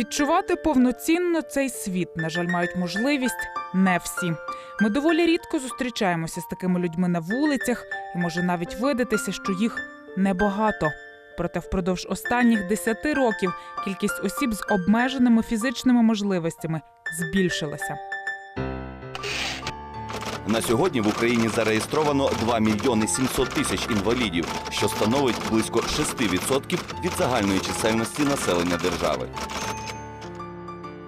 Відчувати повноцінно цей світ, на жаль, мають можливість не всі. Ми доволі рідко зустрічаємося з такими людьми на вулицях, і може навіть видатися, що їх небагато. Проте впродовж останніх 10 років кількість осіб з обмеженими фізичними можливостями збільшилася. На сьогодні в Україні зареєстровано 2 мільйони 700 тисяч інвалідів, що становить близько 6% від загальної чисельності населення держави.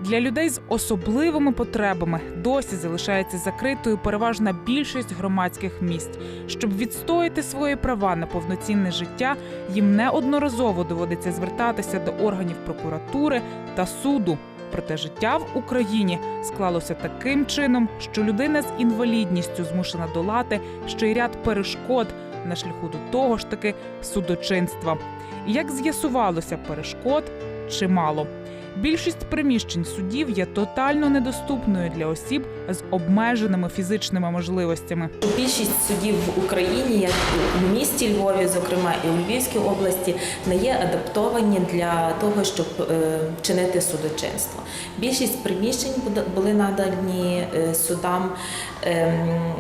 Для людей з особливими потребами досі залишається закритою переважна більшість громадських місць. Щоб відстояти свої права на повноцінне життя, їм неодноразово доводиться звертатися до органів прокуратури та суду. Проте життя в Україні склалося таким чином, що людина з інвалідністю змушена долати ще й ряд перешкод на шляху до того ж таки судочинства. І як з'ясувалося, перешкод чимало. Більшість приміщень судів є тотально недоступною для осіб з обмеженими фізичними можливостями. Більшість судів в Україні, як в місті Львові, зокрема і у Львівській області, не є адаптовані для того, щоб е, чинити судочинство. Більшість приміщень були надані е, судам. ем,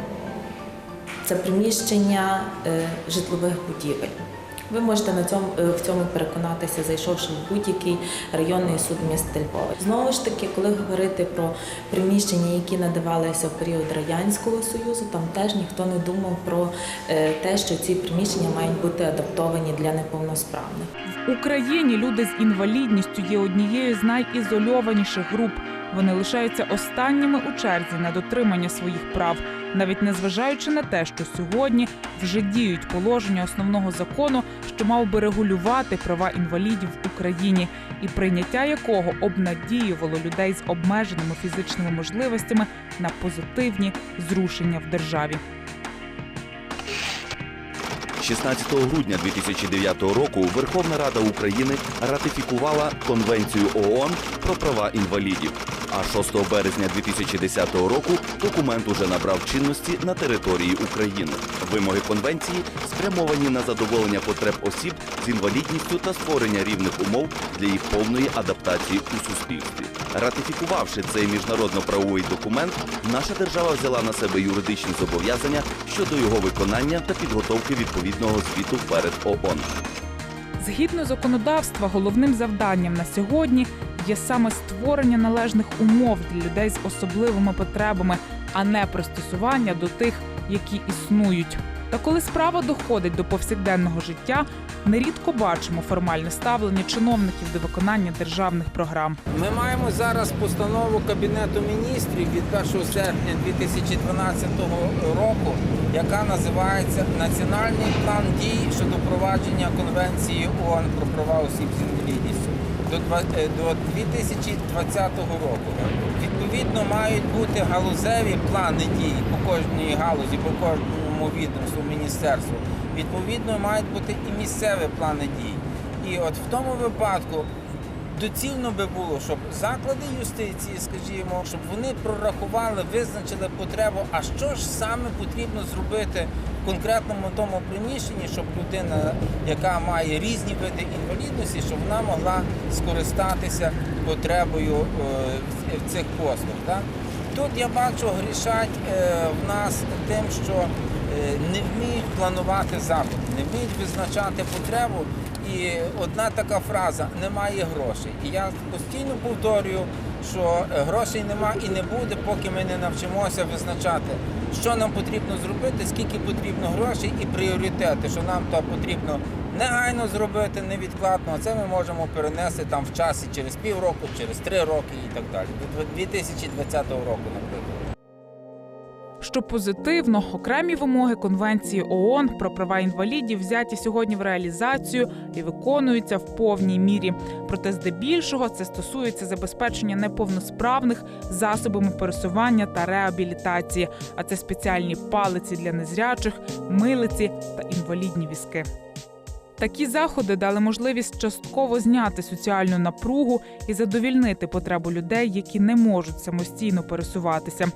Це приміщення е, житлових будівель. Ви можете на цьому е, в цьому переконатися, зайшовши в будь-який районний суд міста Львова. Знову ж таки, коли говорити про приміщення, які надавалися в період радянського союзу, там теж ніхто не думав про е, те, що ці приміщення мають бути адаптовані для неповносправних. В Україні люди з інвалідністю є однією з найізольованіших груп. Вони лишаються останніми у черзі на дотримання своїх прав, навіть незважаючи на те, що сьогодні вже діють положення основного закону, що мав би регулювати права інвалідів в Україні, і прийняття якого обнадіювало людей з обмеженими фізичними можливостями на позитивні зрушення в державі. 16 грудня 2009 року Верховна Рада України ратифікувала Конвенцію ООН про права інвалідів. А 6 березня 2010 року документ уже набрав чинності на території України. Вимоги конвенції спрямовані на задоволення потреб осіб з інвалідністю та створення рівних умов для їх повної адаптації у суспільстві. Ратифікувавши цей міжнародно-правовий документ, наша держава взяла на себе юридичні зобов'язання щодо його виконання та підготовки відповідного звіту перед ООН. Згідно законодавства, головним завданням на сьогодні є саме створення належних умов для людей з особливими потребами, а не пристосування до тих, які існують. Та коли справа доходить до повсякденного життя, нерідко бачимо формальне ставлення чиновників до виконання державних програм. Ми маємо зараз постанову Кабінету міністрів від 1 серпня 2012 року, яка називається Національний план дій щодо впровадження Конвенції ООН про права осіб з інвалідністю до два- е, до 2020 року. Відповідно, мають бути галузеві плани дій по кожній галузі, по кожному відомству, міністерству. Відповідно, мають бути і місцеві плани дій. І от в тому випадку доцільно би було, щоб заклади юстиції, скажімо, щоб вони прорахували, визначили потребу, а що ж саме потрібно зробити в конкретному тому приміщенні, щоб людина, яка має різні види інвалідності, щоб вона могла скористатися потребою е, в цих послуг. Так? Тут я бачу, грішать е, в нас тим, що не вміють планувати заходи, не вміють визначати потребу. І одна така фраза немає грошей. І я постійно повторюю, що грошей нема і не буде, поки ми не навчимося визначати, що нам потрібно зробити, скільки потрібно грошей і пріоритети, що нам то потрібно негайно зробити, невідкладно. А це ми можемо перенести там в часі через півроку, через три роки і так далі. До 2020 року, наприклад. Що позитивно, окремі вимоги Конвенції ООН про права інвалідів взяті сьогодні в реалізацію і виконуються в повній мірі. Проте, здебільшого, це стосується забезпечення неповносправних засобами пересування та реабілітації, а це спеціальні палиці для незрячих, милиці та інвалідні візки. Такі заходи дали можливість частково зняти соціальну напругу і задовільнити потребу людей, які не можуть самостійно пересуватися.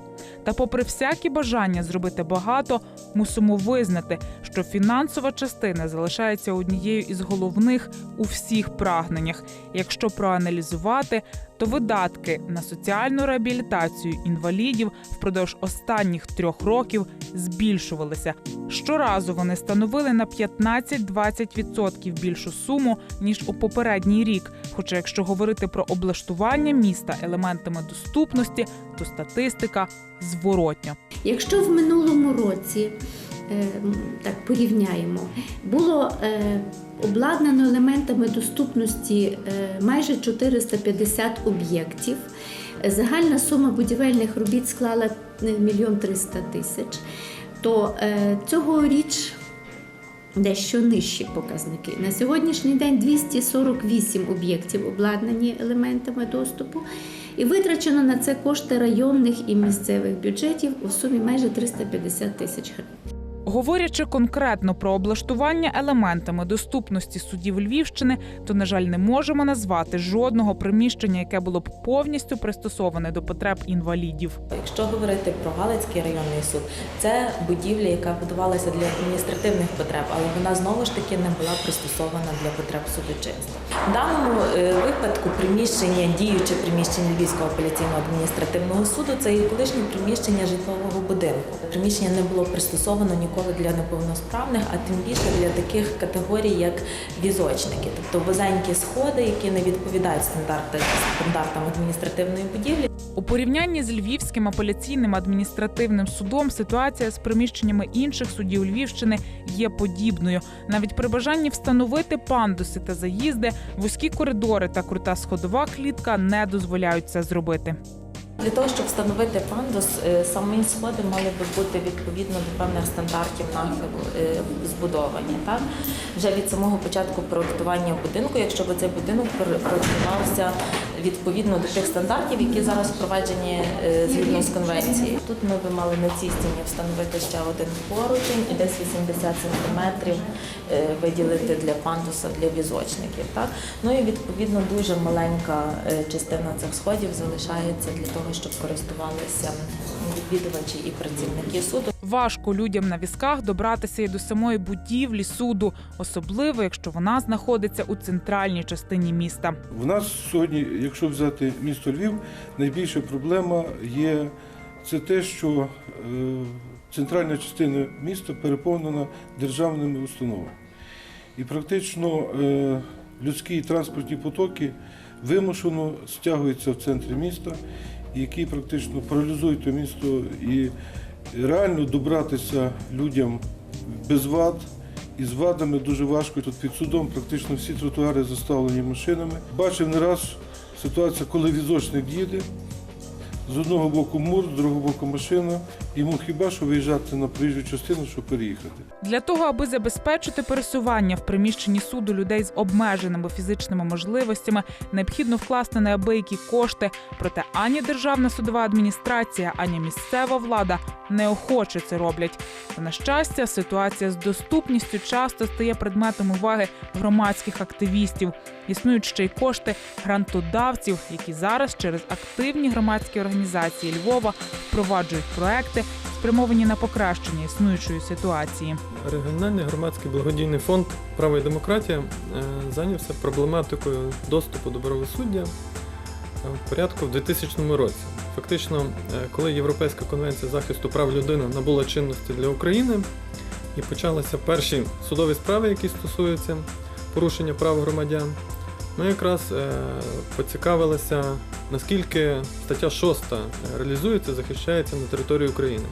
Та, попри всякі бажання зробити багато, мусимо визнати, що фінансова частина залишається однією із головних у всіх прагненнях. Якщо проаналізувати, то видатки на соціальну реабілітацію інвалідів впродовж останніх трьох років збільшувалися. Щоразу вони становили на 15-20% більшу суму ніж у попередній рік. Хоча, якщо говорити про облаштування міста елементами доступності, то статистика зворотня. Якщо в минулому році е, так порівняємо, було е, обладнано елементами доступності е, майже 450 об'єктів. Загальна сума будівельних робіт склала мільйон 300 тисяч, то е, цьогоріч дещо нижчі показники. На сьогоднішній день 248 об'єктів обладнані елементами доступу. І витрачено на це кошти районних і місцевих бюджетів у сумі майже 350 тисяч гривень. Говорячи конкретно про облаштування елементами доступності судів Львівщини, то на жаль не можемо назвати жодного приміщення, яке було б повністю пристосоване до потреб інвалідів. Якщо говорити про Галицький районний суд, це будівля, яка будувалася для адміністративних потреб, але вона знову ж таки не була пристосована для потреб судочинства. В даному е, випадку приміщення, діюче приміщення Львівського апеляційного адміністративного суду, це є колишнє приміщення житлового будинку. Приміщення не було пристосовано ніколи для неповносправних, а тим більше для таких категорій, як візочники, тобто вузенькі сходи, які не відповідають стандарти- стандартам адміністративної будівлі. У порівнянні з Львівським апеляційним адміністративним судом ситуація з приміщеннями інших судів Львівщини є подібною. Навіть при бажанні встановити пандуси та заїзди, вузькі коридори та крута сходова клітка не дозволяють це зробити. Для того, щоб встановити пандус, е, самі сходи мали би бути відповідно до певних стандартів нахилу е, збудовані. Так? Вже від самого початку проектування будинку, якщо б цей будинок пр- проектувався відповідно до тих стандартів, які зараз впроваджені е, згідно з конвенцією. Тут ми би мали на цій стіні встановити ще один поручень і десь 80 сантиметрів е, виділити для пандуса для візочників. Так? Ну і відповідно дуже маленька е, частина цих сходів залишається для того, щоб користувалися відвідувачі і працівники суду. Важко людям на візках добратися і до самої будівлі суду, особливо якщо вона знаходиться у центральній частині міста. В нас сьогодні, якщо взяти місто Львів, найбільша проблема є це те, що е, центральна частина міста переповнена державними установами. І практично е, людські транспортні потоки вимушено стягуються в центрі міста, які практично паралізують то місто і реально добратися людям без вад. І з вадами дуже важко. Тут під судом практично всі тротуари заставлені машинами. Бачив не раз ситуацію, коли візочник їде, з одного боку мур, з другого боку машина. Йому хіба що виїжджати на проїжджу частину, щоб переїхати. Для того, аби забезпечити пересування в приміщенні суду людей з обмеженими фізичними можливостями, необхідно вкласти неабиякі кошти. Проте ані державна судова адміністрація, ані місцева влада неохоче це роблять. Та на щастя, ситуація з доступністю часто стає предметом уваги громадських активістів. Існують ще й кошти грантодавців, які зараз через активні громадські організації Львова впроваджують проекти, спрямовані на покращення існуючої ситуації. Регіональний громадський благодійний фонд Право і демократія е, зайнявся проблематикою доступу до правосуддя е, в порядку в 2000 році. Фактично, е, коли Європейська конвенція захисту прав людини набула чинності для України і почалися перші судові справи, які стосуються порушення прав громадян, ми якраз е, поцікавилися, наскільки стаття 6 реалізується, захищається на території України.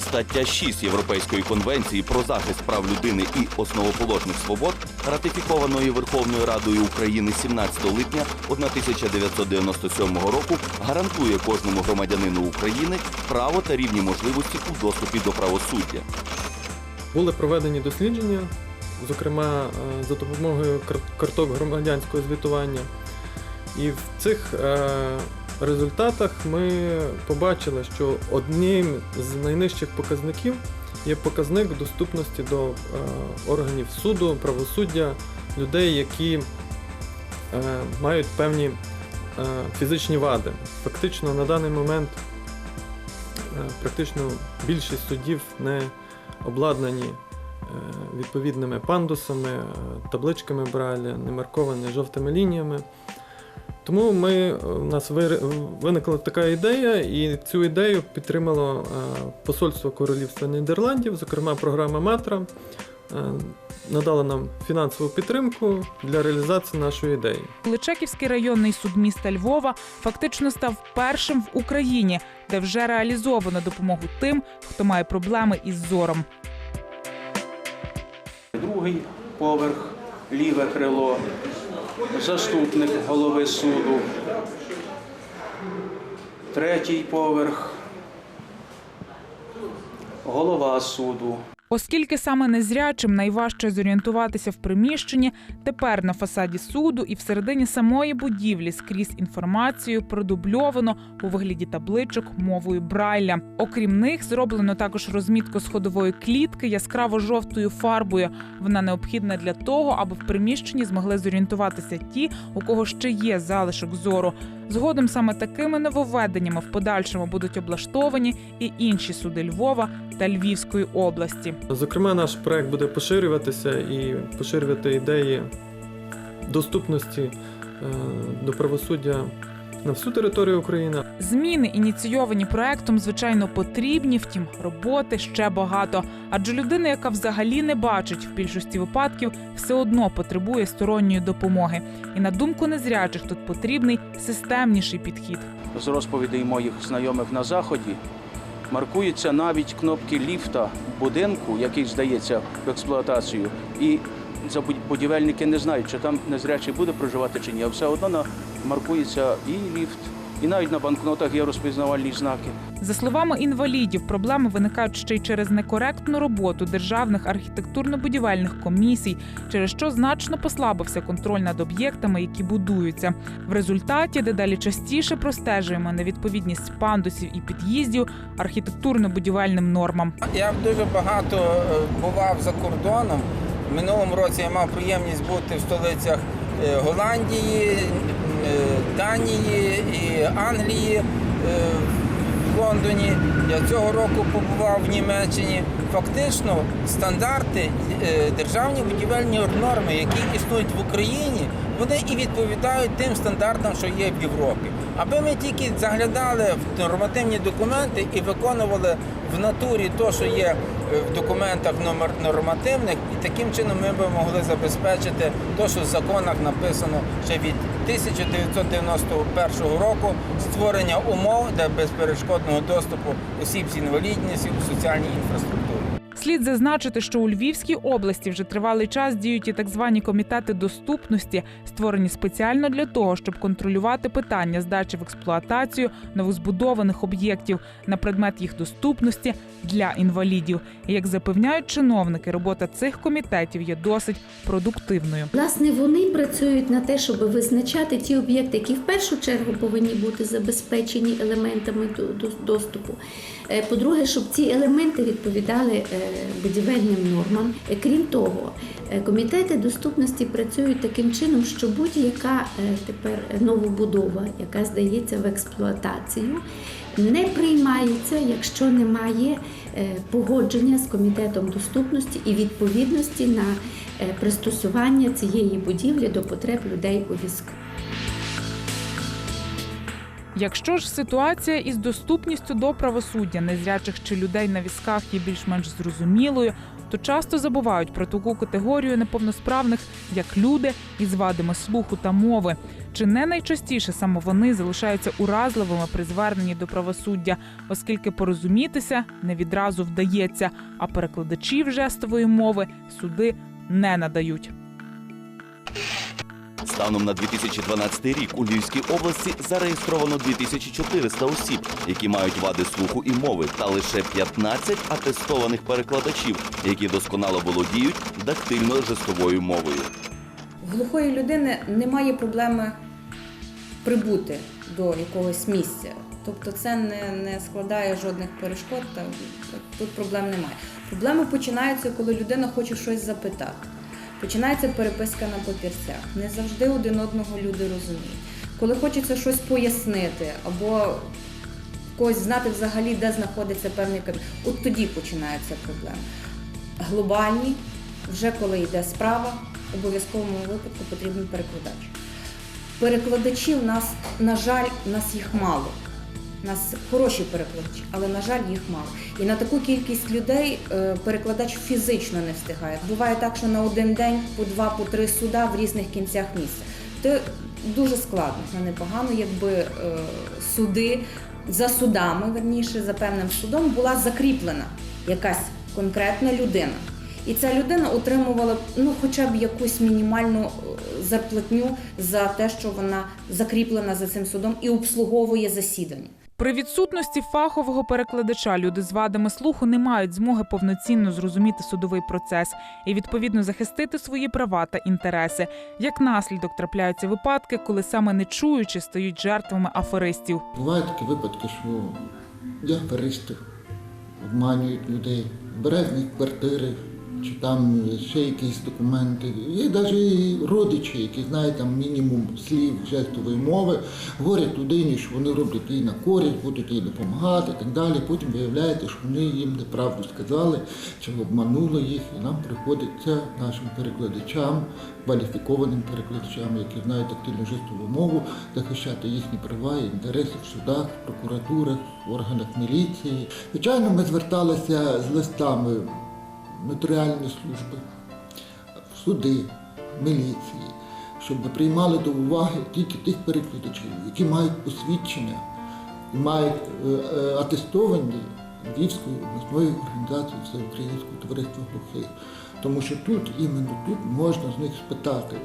Стаття 6 Європейської конвенції про захист прав людини і основоположних свобод, ратифікованої Верховною Радою України 17 липня 1997 року, гарантує кожному громадянину України право та рівні можливості у доступі до правосуддя. Були проведені дослідження, зокрема е, за допомогою карток громадянського звітування. І в цих е, результатах ми побачили, що одним з найнижчих показників є показник доступності до е, органів суду, правосуддя, людей, які мають певні фізичні вади. Фактично на даний момент практично більшість судів не обладнані відповідними пандусами, е, табличками Брайля, не марковані жовтими лініями. Тому ми, е, у нас вири- виникла така ідея, і цю ідею підтримало е, Посольство Королівства Нідерландів, зокрема програма Матра, е, надала нам фінансову підтримку для реалізації нашої ідеї. Личаківський районний суд міста Львова фактично став першим в Україні, де вже реалізовано допомогу тим, хто має проблеми із зором. Другий поверх, ліве крило, заступник голови суду. Третій поверх, голова суду. Оскільки саме незрячим найважче зорієнтуватися в приміщенні, тепер на фасаді суду і всередині самої будівлі скрізь інформацію продубльовано у вигляді табличок мовою Брайля. Окрім них, зроблено також розмітку сходової клітки яскраво жовтою фарбою. Вона необхідна для того, аби в приміщенні змогли зорієнтуватися ті, у кого ще є залишок зору. Згодом саме такими нововведеннями в подальшому будуть облаштовані і інші суди Львова та Львівської області. Зокрема, наш проект буде поширюватися і поширювати ідеї доступності е, до правосуддя на всю територію України. Зміни, ініційовані проектом, звичайно, потрібні, втім, роботи ще багато. Адже людина, яка взагалі не бачить в більшості випадків, все одно потребує сторонньої допомоги. І на думку незрячих тут потрібний системніший підхід. З розповідей моїх знайомих на заході маркуються навіть кнопки ліфта будинку, який здається в експлуатацію, і будівельники не знають, чи там незрячий буде проживати чи ні. А все одно на- маркується і ліфт, і навіть на банкнотах є розпізнавальні знаки. За словами інвалідів, проблеми виникають ще й через некоректну роботу державних архітектурно-будівельних комісій, через що значно послабився контроль над об'єктами, які будуються. В результаті дедалі частіше простежуємо невідповідність пандусів і під'їздів архітектурно-будівельним нормам. Я дуже багато е, бував за кордоном. Минулому році я мав приємність бути в столицях е, Голландії, е, Данії і Англії. е, В Лондоні я цього року побував в Німеччині. Фактично, стандарти, державні будівельні норми, які існують в Україні, вони і відповідають тим стандартам, що є в Європі. Аби ми тільки заглядали в нормативні документи і виконували в натурі те, що є е, в документах номер нормативних, і таким чином ми б могли забезпечити те, що в законах написано ще від 1991 року створення умов для безперешкодного доступу осіб з інвалідністю у соціальній інфраструктурі. Слід зазначити, що у Львівській області вже тривалий час діють і так звані комітети доступності, створені спеціально для того, щоб контролювати питання здачі в експлуатацію новозбудованих об'єктів на предмет їх доступності для інвалідів. І як запевняють чиновники, робота цих комітетів є досить продуктивною. Власне, вони працюють на те, щоб визначати ті об'єкти, які в першу чергу повинні бути забезпечені елементами до- до- доступу. Е, По-друге, щоб ці елементи відповідали е, будівельним нормам. Е, Крім того, е, комітети доступності працюють таким чином, що будь-яка е, тепер новобудова, яка здається в експлуатацію, не приймається, якщо немає погодження з комітетом доступності і відповідності на пристосування цієї будівлі до потреб людей у візку. Якщо ж ситуація із доступністю до правосуддя незрячих чи людей на візках є більш-менш зрозумілою, то часто забувають про таку категорію неповносправних, як люди із вадами слуху та мови. Чи не найчастіше саме вони залишаються уразливими при зверненні до правосуддя, оскільки порозумітися не відразу вдається, а перекладачів жестової мови суди не надають. Станом на 2012 рік у Львівській області зареєстровано 2400 осіб, які мають вади слуху і мови, та лише 15 атестованих перекладачів, які досконало володіють дактильно-жестовою мовою. В глухої людини немає проблеми прибути до якогось місця. Тобто це не, не складає жодних перешкод, та, тут проблем немає. Проблеми починаються, коли людина хоче щось запитати. Починається переписка на папірцях. Не завжди один одного люди розуміють. Коли хочеться щось пояснити або когось знати взагалі, де знаходиться певний кабінет, от тоді починаються проблеми. Глобальні, вже коли йде справа, в обов'язковому випадку потрібен перекладач. Перекладачів нас, на жаль, нас їх мало. У нас хороші перекладачі, але, на жаль, їх мало. І на таку кількість людей е, перекладач фізично не встигає. Буває так, що на один день по два, по три суда в різних кінцях місця. Це дуже складно, це непогано, якби е, суди за судами, верніше, за певним судом, була закріплена якась конкретна людина. І ця людина отримувала ну, хоча б якусь мінімальну е, зарплатню за те, що вона закріплена за цим судом і обслуговує засідання. При відсутності фахового перекладача люди з вадами слуху не мають змоги повноцінно зрозуміти судовий процес і відповідно захистити свої права та інтереси. Як наслідок трапляються випадки, коли саме нечуючі стають жертвами аферистів. Бувають такі випадки, що є аферисти, обманюють людей, бере з них квартири, чи там ще якісь документи. Є навіть родичі, які знають там мінімум слів жестової мови, говорять людині, що вони роблять їй на користь, будуть їй допомагати і так далі. Потім виявляється, що вони їм неправду сказали, чи обманули їх, і нам приходиться нашим перекладачам, кваліфікованим перекладачам, які знають тактильну жестову мову, захищати їхні права і інтереси в судах, прокуратурах, органах міліції. Звичайно, ми зверталися з листами нотаріальні служби, суди, міліції, щоб приймали до уваги тільки тих перекладачів, які мають посвідчення мають е, е, атестовані Львівською обласною організацією Всеукраїнського товариства глухих. Тому що тут, іменно тут, можна з них спитати,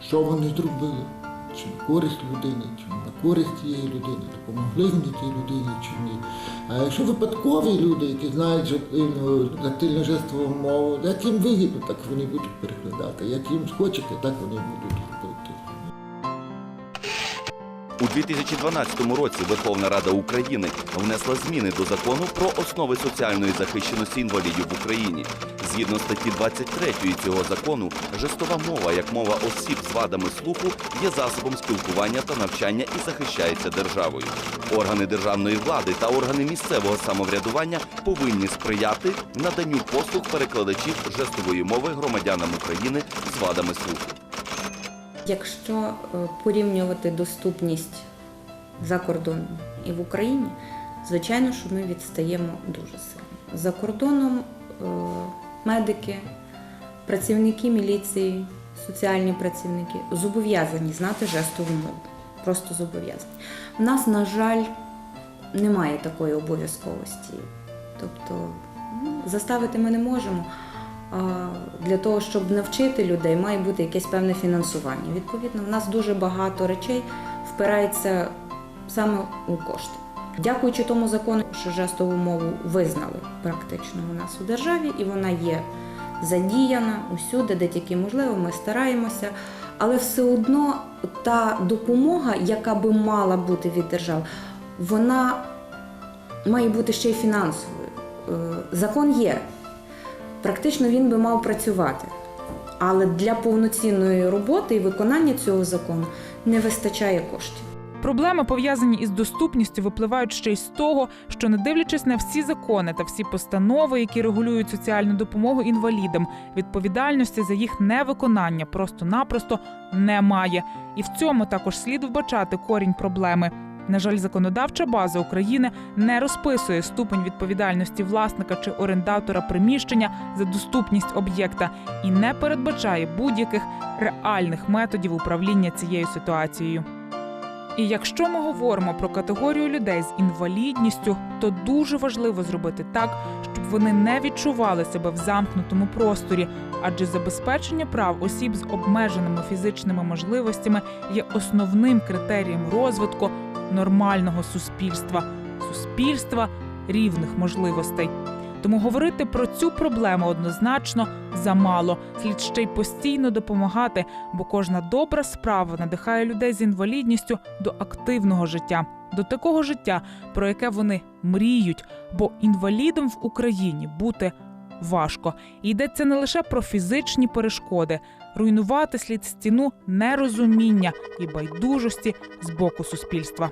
що вони зробили, чи на користь людини, чи на користь цієї людини, допомогли вони тій людині чи ні. А якщо випадкові люди, які знають жестовну, тактильну жестову мову, як їм вигідно, так вони будуть перекладати. Як їм схочете, так вони будуть робити. У 2012 році Верховна Рада України внесла зміни до закону про основи соціальної захищеності інвалідів в Україні. Згідно статті 23 цього закону, жестова мова як мова осіб з вадами слуху є засобом спілкування та навчання і захищається державою. Органи державної влади та органи місцевого самоврядування повинні сприяти наданню послуг перекладачів жестової мови громадянам України з вадами слуху. Якщо е, порівнювати доступність за кордоном і в Україні, звичайно, що ми відстаємо дуже сильно. За кордоном е, медики, працівники міліції, соціальні працівники зобов'язані знати жестову мову. Просто зобов'язані. У нас, на жаль, немає такої обов'язковості. Тобто ну, заставити ми не можемо. Для того, щоб навчити людей, має бути якесь певне фінансування. Відповідно, в нас дуже багато речей впирається саме у кошти. Дякуючи тому закону, що жестову мову визнали практично у нас у державі, і вона є задіяна усюди, де тільки можливо, ми стараємося. Але все одно та допомога, яка би мала бути від держави, вона має бути ще й фінансовою. Е, Закон є, практично він би мав працювати. Але для повноцінної роботи і виконання цього закону не вистачає коштів. Проблеми, пов'язані із доступністю, випливають ще й з того, що не дивлячись на всі закони та всі постанови, які регулюють соціальну допомогу інвалідам, відповідальності за їх невиконання просто-напросто немає. І в цьому також слід вбачати корінь проблеми. На жаль, законодавча база України не розписує ступень відповідальності власника чи орендатора приміщення за доступність об'єкта і не передбачає будь-яких реальних методів управління цією ситуацією. І якщо ми говоримо про категорію людей з інвалідністю, то дуже важливо зробити так, щоб вони не відчували себе в замкнутому просторі, адже забезпечення прав осіб з обмеженими фізичними можливостями є основним критерієм розвитку нормального суспільства, суспільства рівних можливостей. Тому говорити про цю проблему однозначно замало. Слід ще й постійно допомагати, бо кожна добра справа надихає людей з інвалідністю до активного життя. до такого життя, про яке вони мріють, бо інвалідом в Україні бути важко. І йдеться не лише про фізичні перешкоди, руйнувати слід стіну нерозуміння і байдужості з боку суспільства.